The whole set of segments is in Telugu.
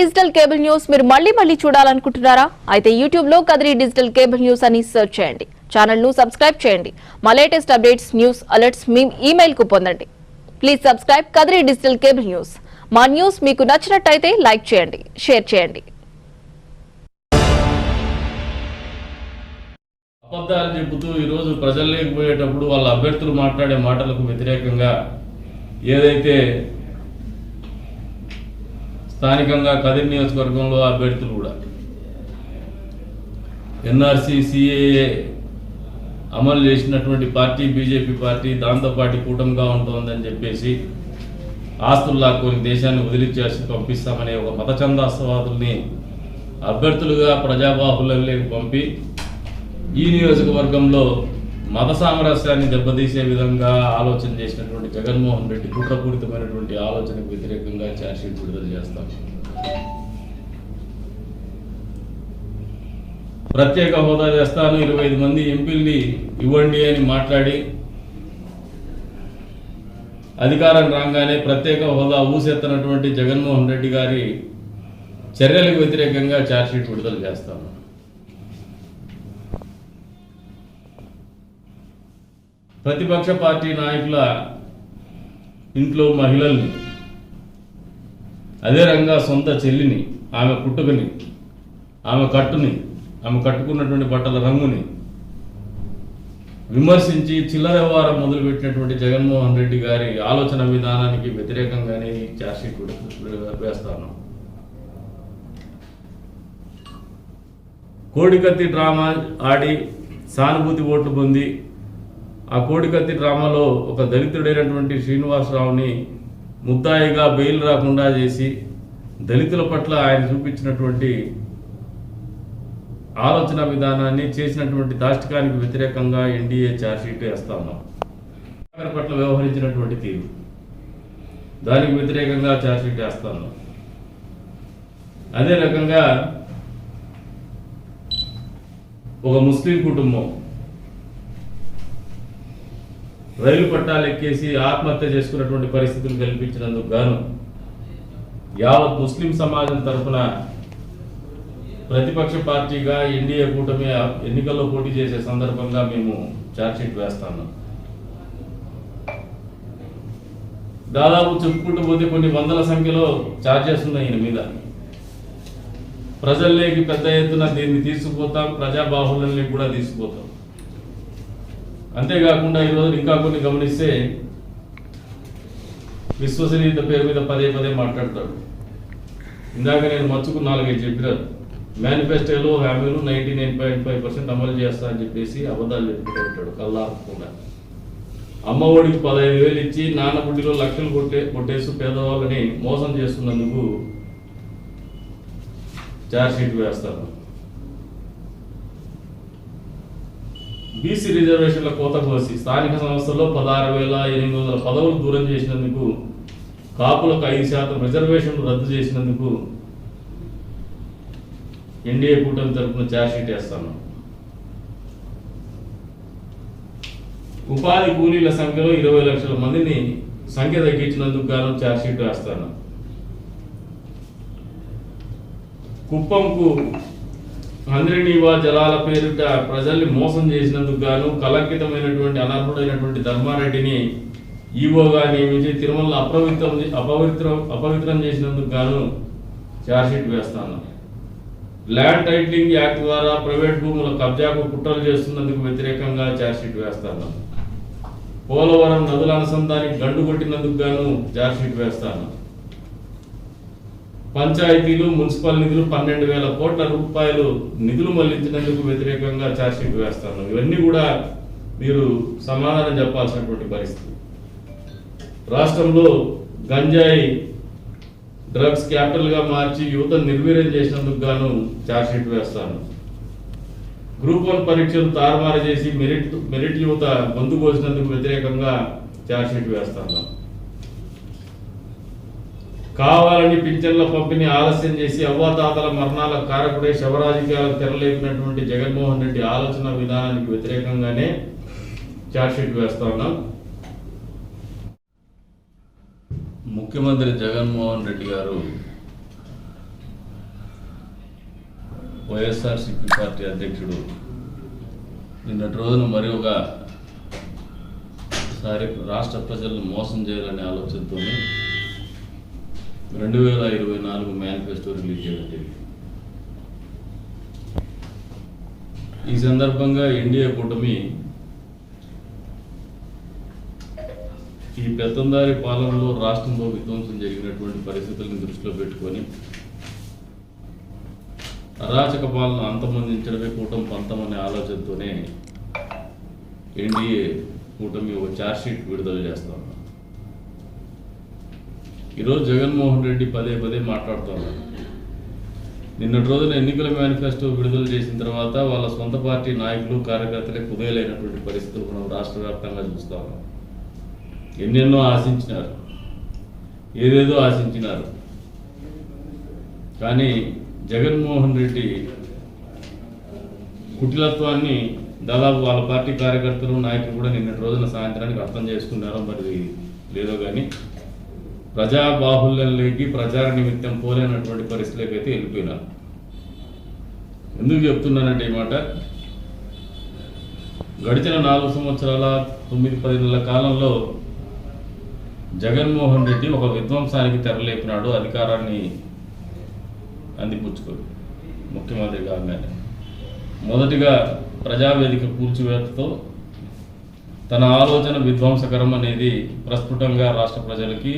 డిజిటల్ కేబుల్ న్యూస్ మీరు మళ్ళీ మళ్ళీ చూడాలనుకుంటున్నారా? అయితే యూట్యూబ్లో కదిరి డిజిటల్ కేబుల్ న్యూస్ అని సెర్చ్ చేయండి. ఛానల్ను సబ్స్క్రైబ్ చేయండి. మా లేటెస్ట్ అప్డేట్స్ న్యూస్ అలర్ట్స్ మీ ఈమెయిల్కు పొందండి. Please subscribe Kadiri digital cable news. మా న్యూస్ మీకు నచ్చినట్టయితే లైక్ చేయండి షేర్ చేయండి. అబద్ధాలు చెబుతూ ఈరోజు ప్రజల్లోకి పోయేటప్పుడు వాళ్ళ అభ్యర్థులు మాట్లాడే మాటలకు వ్యతిరేకంగా ఏదైతే స్థానికంగా కదిరి నియోజకవర్గంలో అభ్యర్థులు కూడా. ఎన్ఆర్సీ సిఏఏ అమలు చేసినటువంటి పార్టీ బీజేపీ పార్టీ దాంతో పాటు కూటమిగా ఉంటుందని చెప్పేసి ఆస్తులు లాక్కొని దేశాన్ని వదిలిచ్చేసి పంపిస్తామనే ఒక మత చందాసవాదుల్ని అభ్యర్థులుగా ప్రజాబాహుల్యంలోకి పంపి ఈ నియోజకవర్గంలో మత సామరస్యాన్ని దెబ్బతీసే విధంగా ఆలోచన చేసినటువంటి జగన్మోహన్ రెడ్డి కుట్రపూరితమైనటువంటి ఆలోచనకు వ్యతిరేకంగా ఛార్జ్షీట్ విడుదల చేస్తాం. ప్రత్యేక హోదా చేస్తాను. ఇరవై ఐదు మంది ఎంపీల్ని ఇవ్వండి అని మాట్లాడి అధికారం రాగానే ప్రత్యేక హోదా ఊసెత్తనటువంటి జగన్మోహన్ రెడ్డి గారి చర్యలకు వ్యతిరేకంగా ఛార్జ్షీట్ విడుదల చేస్తాను. ప్రతిపక్ష పార్టీ నాయకుల ఇంట్లో మహిళల్ని అదే రంగా సొంత చెల్లిని ఆమె పుట్టుకని ఆమె కట్టుని ఆమె కట్టుకున్నటువంటి బట్టల రంగుని విమర్శించి చిల్లర వ్యవహారం మొదలుపెట్టినటువంటి జగన్మోహన్ రెడ్డి గారి ఆలోచన విధానానికి వ్యతిరేకంగానే ఈ ఛార్జ్షీట్ వేస్తాను కోడికత్తి డ్రామా ఆడి సానుభూతి ఓట్లు పొంది ఆ కోడికత్తి డ్రామాలో ఒక దళితుడైనటువంటి శ్రీనివాసరావుని ముద్దాయిగా బెయిల్ రాకుండా చేసి దళితుల పట్ల ఆయన చూపించినటువంటి ఆలోచన విధానాన్ని చేసినటువంటి దాష్టికానికి వ్యతిరేకంగా ఎన్డీఏ ఛార్జ్షీట్ వేస్తా ఉన్నాం. పట్ల వ్యవహరించినటువంటి తీరు. దానికి వ్యతిరేకంగా ఛార్జ్షీట్ వేస్తా ఉన్నాం. అదే రకంగా ఒక ముస్లిం కుటుంబం రైలు పట్టాలు ఎక్కేసి ఆత్మహత్య చేసుకున్నటువంటి పరిస్థితులు కల్పించినందుకు గాను యావత్ ముస్లిం సమాజం తరఫున ప్రతిపక్ష పార్టీగా ఎన్డీఏ కూటమి ఎన్నికల్లో పోటీ చేసే సందర్భంగా మేము ఛార్జ్షీట్ వేస్తాము. దాదాపు చెప్పుకుంటూ పోతే కొన్ని వందల సంఖ్యలో ఛార్జెస్ ఉన్నాయి ఈయన మీద. ప్రజల్లోకి పెద్ద ఎత్తున దీన్ని తీసుకుపోతాం ప్రజాబాహుల్యాన్ని కూడా తీసుకుపోతాం. అంతేకాకుండా ఈరోజు ఇంకా కొన్ని గమనిస్తే విశ్వసనీయత పేరు మీద పదే పదే మాట్లాడతాడు ఇందాక నేను మచ్చుకు నాలుగైదు చెప్పినారు మేనిఫెస్టోలో హామీలు ninety nine point five percent అమలు చేస్తా అని చెప్పేసి అబద్ధాలు చెప్పుకుంటూ ఉంటాడు కల్లాకుండా అమ్మ ఒడికి పదహైదు వేలు ఇచ్చి నాన్న బుడ్డిలో లక్షలు కొట్టే కొట్టేసి పేదవాళ్ళని మోసం చేస్తున్నందుకు ఛార్జ్షీట్ వేస్తారు. బీసీ రిజర్వేషన్ల కోత కోసి స్థానిక సంస్థల్లో పదహారు వేల ఎనిమిది వందల పదవులు దూరం చేసినందుకు కాపులకు ఐదు శాతం రిజర్వేషన్లు రద్దు చేసినందుకు ఎన్డీఏ కూటమి తరఫున ఛార్జ్షీట్ వేస్తాను. ఉపాధి కూలీల సంఖ్యలో ఇరవై లక్షల మందిని సంఖ్య తగ్గించినందుకు గాను ఛార్జ్షీట్ వేస్తాను. కుప్పంకు అందరినీవా జలాల పేరిట ప్రజల్ని మోసం చేసినందుకు గాను కలంకితమైనటువంటి అనర్హుడైనటువంటి ధర్మారెడ్డిని ఈవోగా నియమించి తిరుమల అపవిత్రం అపవిత్రం అపవిత్రం చేసినందుకు గాను ఛార్జ్షీట్ వేస్తాను. ల్యాండ్ టైటిలింగ్ యాక్ట్ ద్వారా ప్రైవేట్ భూముల కబ్జాకు కుట్రలు చేస్తున్నందుకు వ్యతిరేకంగా ఛార్జ్షీట్ వేస్తాను. పోలవరం నదుల అనుసంధానికి గండు కొట్టినందుకు గాను ఛార్జ్షీట్ వేస్తాను. పంచాయతీలు మున్సిపల్ నిధులు పన్నెండు వేల కోట్ల రూపాయలు నిధులు మళ్ళించినందుకు వ్యతిరేకంగా ఛార్జ్షీట్ వేస్తాను ఇవన్నీ కూడా మీరు సమాధానం చెప్పాల్సినటువంటి పరిస్థితి. రాష్ట్రంలో గంజాయి డ్రగ్స్ క్యాపిటల్గా మార్చి యువత నిర్వీర్యం చేసినందుకు గాను ఛార్జ్షీట్ వేస్తాను గ్రూప్ వన్ పరీక్షలు తారుమారు చేసి మెరిట్ మెరిట్ యువత గొంతు కోసినందుకు వ్యతిరేకంగా ఛార్జ్షీట్ వేస్తాను కావాలని పింఛన్ల పంపిణీ ఆలస్యం చేసి అవ్వాతాతల మరణాల కారకుడే శవరాజకీయాలకు తెరలేపినటువంటి జగన్మోహన్ రెడ్డి ఆలోచన విధానానికి వ్యతిరేకంగానే చార్జ్షీట్ వేస్తా ఉన్నాం. ముఖ్యమంత్రి జగన్మోహన్ రెడ్డి గారు వైఎస్ఆర్సీపీ పార్టీ అధ్యక్షుడు. నిన్నటి రోజున మరి ఒకసారి రాష్ట్ర ప్రజలను మోసం చేయాలనే ఆలోచనతోనే రెండు వేల ఇరవై నాలుగు మేనిఫెస్టో రిలీజ్ చేయడం జరిగింది. ఈ సందర్భంగా ఎన్డీఏ కూటమి ఈ పెత్తందారి పాలనలో రాష్ట్రంలో విధ్వంసం జరిగినటువంటి పరిస్థితులను దృష్టిలో పెట్టుకొని అరాచక పాలన అంతమందించడమే కూటమి పంతం అనే ఆలోచనతోనే ఎన్డీఏ కూటమి ఒక ఛార్జ్షీట్ విడుదల చేస్తా ఉన్నారు ఈరోజు జగన్మోహన్ రెడ్డి పదే పదే మాట్లాడుతున్నారు. నిన్నటి రోజున ఎన్నికల మేనిఫెస్టో విడుదల చేసిన తర్వాత వాళ్ళ సొంత పార్టీ నాయకులు కార్యకర్తలే కుదేలైనటువంటి పరిస్థితులు మనం రాష్ట్ర వ్యాప్తంగా చూస్తా ఉన్నాం. ఎన్నెన్నో ఆశించినారు. ఏదేదో ఆశించినారు. కానీ జగన్మోహన్ రెడ్డి కుటిలత్వాన్ని దాదాపు వాళ్ళ పార్టీ కార్యకర్తలు నాయకులు కూడా నిన్నటి రోజున సాయంత్రానికి అర్థం చేసుకున్నారో మరి లేదో కానీ ప్రజా బాహుల్యంలోకి ప్రచార నిమిత్తం పోలేనటువంటి పరిస్థితిలోకి అయితే వెళ్ళిపోయినారు. ఎందుకు చెప్తున్నానంటే ఈ మాట? గడిచిన నాలుగు సంవత్సరాల తొమ్మిది పది నెలల కాలంలో జగన్మోహన్ రెడ్డి ఒక విధ్వంసానికి తెరలేపినాడు అధికారాన్ని అందిపుచ్చుకొని. ముఖ్యమంత్రి కాగానే మొదటిగా ప్రజావేదిక కూల్చివేతతో తన ఆలోచన విధ్వంసకరం అనేది ప్రస్ఫుటంగా రాష్ట్ర ప్రజలకి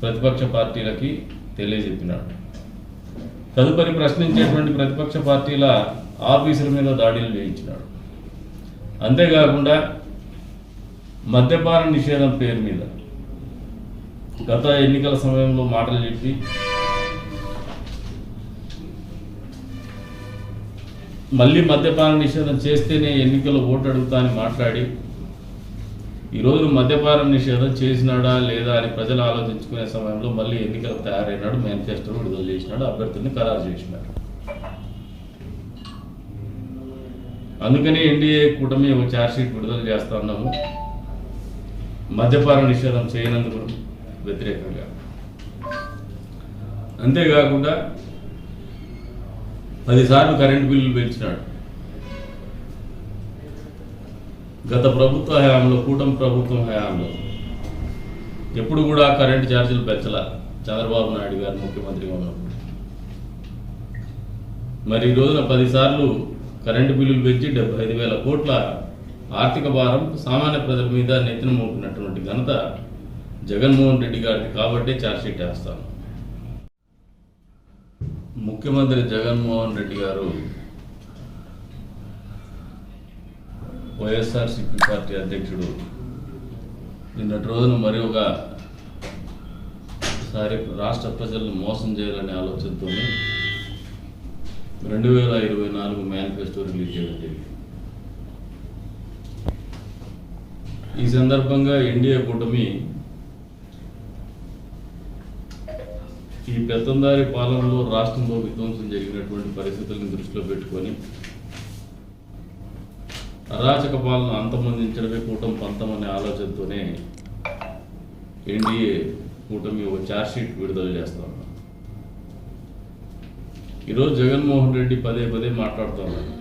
ప్రతిపక్ష పార్టీలకి తెలియజెప్పినాడు. తదుపరి ప్రశ్నించేటువంటి ప్రతిపక్ష పార్టీల ఆఫీసుల మీద దాడులు చేయించినాడు. అంతేకాకుండా మద్యపాన నిషేధం పేరు మీద గత ఎన్నికల సమయంలో మాటలు చెప్పి మళ్ళీ మద్యపాన నిషేధం చేస్తేనే ఎన్నికలు ఓటు అడుగుతా అని మాట్లాడి ఈరోజు మద్యపానం నిషేధం చేసినాడా లేదా అని ప్రజలు ఆలోచించుకునే సమయంలో మళ్ళీ ఎన్నికలు తయారైనాడు మేనిఫెస్టో విడుదల చేసినాడు అభ్యర్థుల్ని ఖరారు చేసినాడు. అందుకనే ఎన్డీఏ కూటమి ఒక ఛార్జ్షీట్ విడుదల చేస్తా ఉన్నాము. మద్యపాన నిషేధం చేయనందుకు వ్యతిరేకంగా. అంతేకాకుండా పదిసార్లు కరెంటు బిల్లులు పెంచినాడు. గత ప్రభుత్వ హయాంలో కూటమి ప్రభుత్వం హయాంలో ఎప్పుడు కూడా కరెంటు ఛార్జీలు పెంచలా చంద్రబాబు నాయుడు గారు ముఖ్యమంత్రిగా ఉన్నప్పుడు. మరి ఈ రోజున పదిసార్లు కరెంటు బిల్లులు పెంచి డెబ్బై ఐదు వేల కోట్ల ఆర్థిక భారం సామాన్య ప్రజల మీద నెత్తిన మోపినటువంటి ఘనత జగన్మోహన్ రెడ్డి గారికి కాబట్టే ఛార్జ్షీట్ వేస్తాను ముఖ్యమంత్రి జగన్మోహన్ రెడ్డి గారు వైఎస్ఆర్సీపీ పార్టీ అధ్యక్షుడు నిన్నటి రోజున మరి ఒకసారి రాష్ట్ర ప్రజలను మోసం చేయాలనే ఆలోచనతో రెండు వేల ఇరవై నాలుగు మేనిఫెస్టో రిలీజ్ చేయడం జరిగింది. ఈ సందర్భంగా ఎన్డీఏ కూటమి ఈ పెత్తందారి పాలనలో రాష్ట్రంలో విధ్వంసం జరిగినటువంటి పరిస్థితులను దృష్టిలో పెట్టుకొని అరాచక పాలన అంతమొందించడమే కూటమి పంతం అనే ఆలోచనతోనే ఎన్డీఏ కూటమి ఒక ఛార్జ్షీట్ విడుదల చేస్తా ఈరోజు జగన్మోహన్ రెడ్డి పదే పదే మాట్లాడుతున్నారు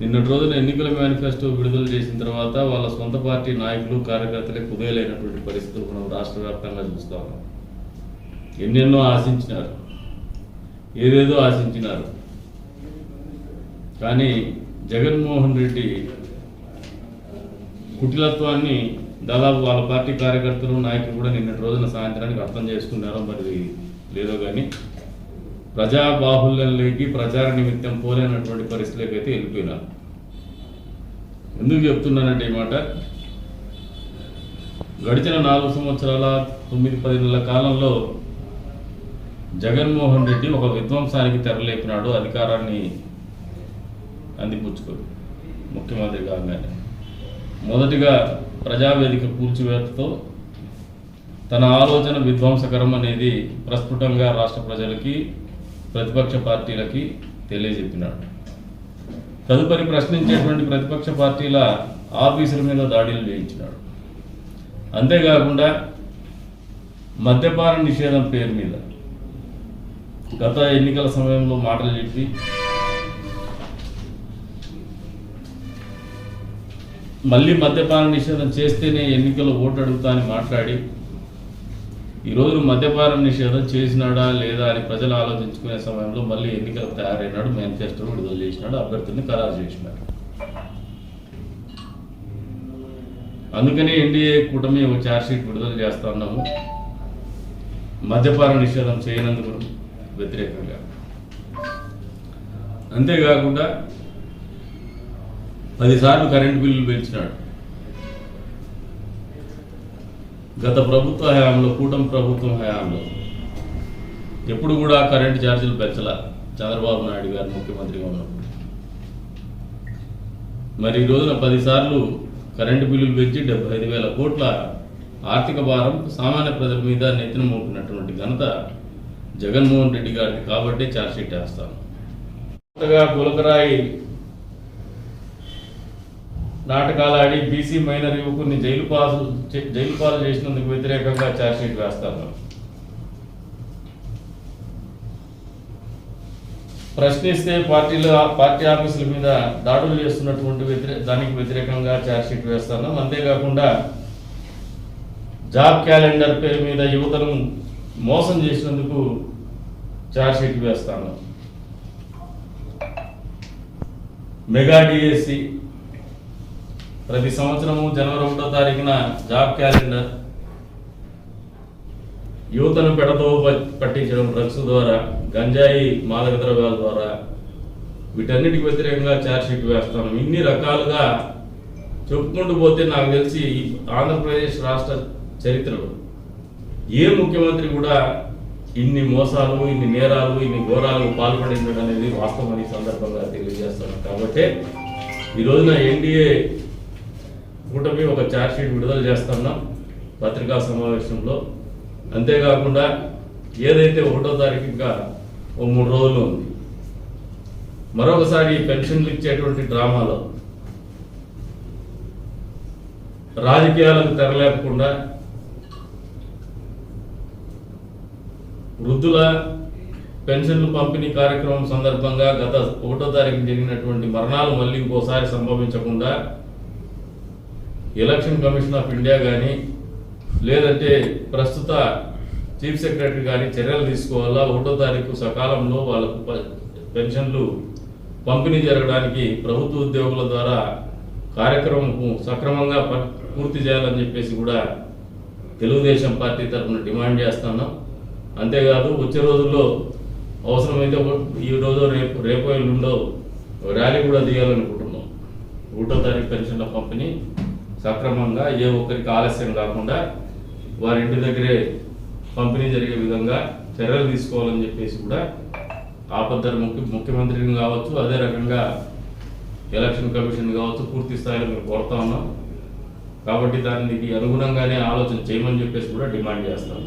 నిన్నటి రోజున ఎన్నికల మేనిఫెస్టో విడుదల చేసిన తర్వాత వాళ్ళ సొంత పార్టీ నాయకులు కార్యకర్తలే కుదేలైనటువంటి పరిస్థితులు మనం రాష్ట్ర వ్యాప్తంగా చూస్తాము ఉన్నాం. ఎన్నెన్నో ఆశించినారు. ఏదేదో ఆశించినారు. కానీ జగన్మోహన్ రెడ్డి కుటిలత్వాన్ని దాదాపు వాళ్ళ పార్టీ కార్యకర్తలు నాయకులు కూడా నిన్నటి రోజున సాయంత్రానికి అర్థం చేసుకున్నారో మరి లేదో కానీ ప్రజా బాహుల్యంలోకి ప్రచార నిమిత్తం పోలేనటువంటి పరిస్థితిలోకి అయితే వెళ్ళిపోయినారు. ఎందుకు చెప్తున్నానంటే ఈ మాట? గడిచిన నాలుగు సంవత్సరాల తొమ్మిది పది నెలల కాలంలో జగన్మోహన్ రెడ్డి ఒక విధ్వంసానికి తెరలేపినాడు అధికారాన్ని అందిపుచ్చుకొని ముఖ్యమంత్రి కాగానే మొదటిగా ప్రజావేదిక కూల్చివేతతో తన ఆలోచన విధ్వంసకరం అనేది ప్రస్ఫుటంగా రాష్ట్ర ప్రజలకి ప్రతిపక్ష పార్టీలకి తెలియజెప్పినాడు. తదుపరి ప్రశ్నించేటువంటి ప్రతిపక్ష పార్టీల ఆఫీసుల మీద దాడులు చేయించినాడు. అంతేకాకుండా మద్యపాన నిషేధం పేరు మీద గత ఎన్నికల సమయంలో మాటలు చెప్పి మళ్ళీ మద్యపాన నిషేధం చేస్తేనే ఎన్నికల్లో ఓటు అడుగుతా అని మాట్లాడి ఈరోజు మద్యపాన నిషేధం చేసినాడా లేదా అని ప్రజలు ఆలోచించుకునే సమయంలో మళ్ళీ ఎన్నికలకు తయారైనాడు మేనిఫెస్టో విడుదల చేసినాడు అభ్యర్థుల్ని ఖరారు చేసినాడు. అందుకని ఎన్డీఏ కూటమి ఒక ఛార్జ్షీట్ విడుదల చేస్తా ఉన్నాము. మద్యపాన నిషేధం చేయనందుకు వ్యతిరేకంగా. అంతేకాకుండా పదిసార్లు కరెంటు బిల్లులు పెంచినాడు. గత ప్రభుత్వ హయాంలో కూటమి ప్రభుత్వం హయాంలో ఎప్పుడు కూడా కరెంటు ఛార్జీలు పెంచలా. చంద్రబాబు నాయుడు గారు ముఖ్యమంత్రిగా ఉన్నప్పుడు. మరి ఈ రోజున పదిసార్లు కరెంటు బిల్లులు పెంచి డెబ్బై ఐదు వేల కోట్ల ఆర్థిక భారం సామాన్య ప్రజల మీద నెత్తిన మోపినటువంటి ఘనత జగన్మోహన్ రెడ్డి గారికి కాబట్టి ఛార్జ్షీట్ వేస్తాను. కొత్తగా గులకరాయి నాటకాలు ఆడి బీసీ మైనర్ యువకుని జైలు పాలు చే- జైలు పాలు చేసినందుకు వ్యతిరేకంగా ఛార్జ్షీట్ వేస్తాను ప్రశ్నిస్తే పార్టీలో పార్టీ ఆఫీసుల మీద దాడులు చేస్తున్నటువంటి వ్యతిరే దానికి వ్యతిరేకంగా ఛార్జ్షీట్ వేస్తాను అంతేకాకుండా జాబ్ క్యాలెండర్ పేరు మీద యువతను మోసం చేసినందుకు ఛార్జ్షీట్ వేస్తాను మెగా డిఎస్సి ప్రతి సంవత్సరము జనవరి ఒకటో తారీఖున జాబ్ క్యాలెండర్. యువతను పెడతో ప- పట్టించడం డ్రగ్స్ ద్వారా గంజాయి మాదక ద్రవ్యాల ద్వారా వీటన్నిటికి వ్యతిరేకంగా ఛార్జ్షీట్ వేస్తాను ఇన్ని రకాలుగా చెప్పుకుంటూ పోతే నాకు తెలిసి ఆంధ్రప్రదేశ్ రాష్ట్ర చరిత్రలో ఏ ముఖ్యమంత్రి కూడా ఇన్ని మోసాలు ఇన్ని నేరాలు ఇన్ని ఘోరాలు పాల్పడించడం అనేది వాస్తవం ఈ సందర్భంగా తెలియజేస్తాను. కాబట్టి ఈ రోజున ఎన్డీఏ కూటమి ఒక ఛార్జ్షీట్ విడుదల చేస్తున్నాం పత్రికా సమావేశంలో. అంతేకాకుండా ఏదైతే ఒకటో తారీఖు ఇంకా ఓ మూడు రోజులు ఉంది. మరొకసారి పెన్షన్లు ఇచ్చేటువంటి డ్రామాలో రాజకీయాలకు తెరలేకుండా వృద్ధుల పెన్షన్లు పంపిణీ కార్యక్రమం సందర్భంగా గత ఒకటో తారీఖు జరిగినటువంటి మరణాలు మళ్ళీ ఇంకోసారి సంభవించకుండా ఎలక్షన్ కమిషన్ ఆఫ్ ఇండియా కానీ లేదంటే ప్రస్తుత చీఫ్ సెక్రటరీ కానీ చర్యలు తీసుకోవాలా? ఒకటో తారీఖు సకాలంలో వాళ్ళకు ప- పెన్షన్లు పంపిణీ జరగడానికి ప్రభుత్వ ఉద్యోగుల ద్వారా కార్యక్రమం సక్రమంగా ప- పూర్తి చేయాలని చెప్పేసి కూడా తెలుగుదేశం పార్టీ తరఫున డిమాండ్ చేస్తున్నాం. అంతేకాదు వచ్చే రోజుల్లో అవసరమైతే ఈ రోజు రేపు రేపు ఎల్లుండో ర్యాలీ కూడా తీయాలనుకుంటున్నాం. ఒకటో తారీఖు పెన్షన్ల పంపిణీ సక్రమంగా ఏ ఒక్కరికి ఆలస్యం కాకుండా వారి ఇంటి దగ్గరే పంపిణీ జరిగే విధంగా చర్యలు తీసుకోవాలని చెప్పేసి కూడా ఆపద్దరు ముఖ్య ముఖ్యమంత్రిని కావచ్చు అదే రకంగా ఎలక్షన్ కమిషన్ కావచ్చు పూర్తి స్థాయిలో మేము కోరుతా ఉన్నాం. కాబట్టి దానికి అనుగుణంగానే ఆలోచన చేయమని చెప్పేసి కూడా డిమాండ్ చేస్తాం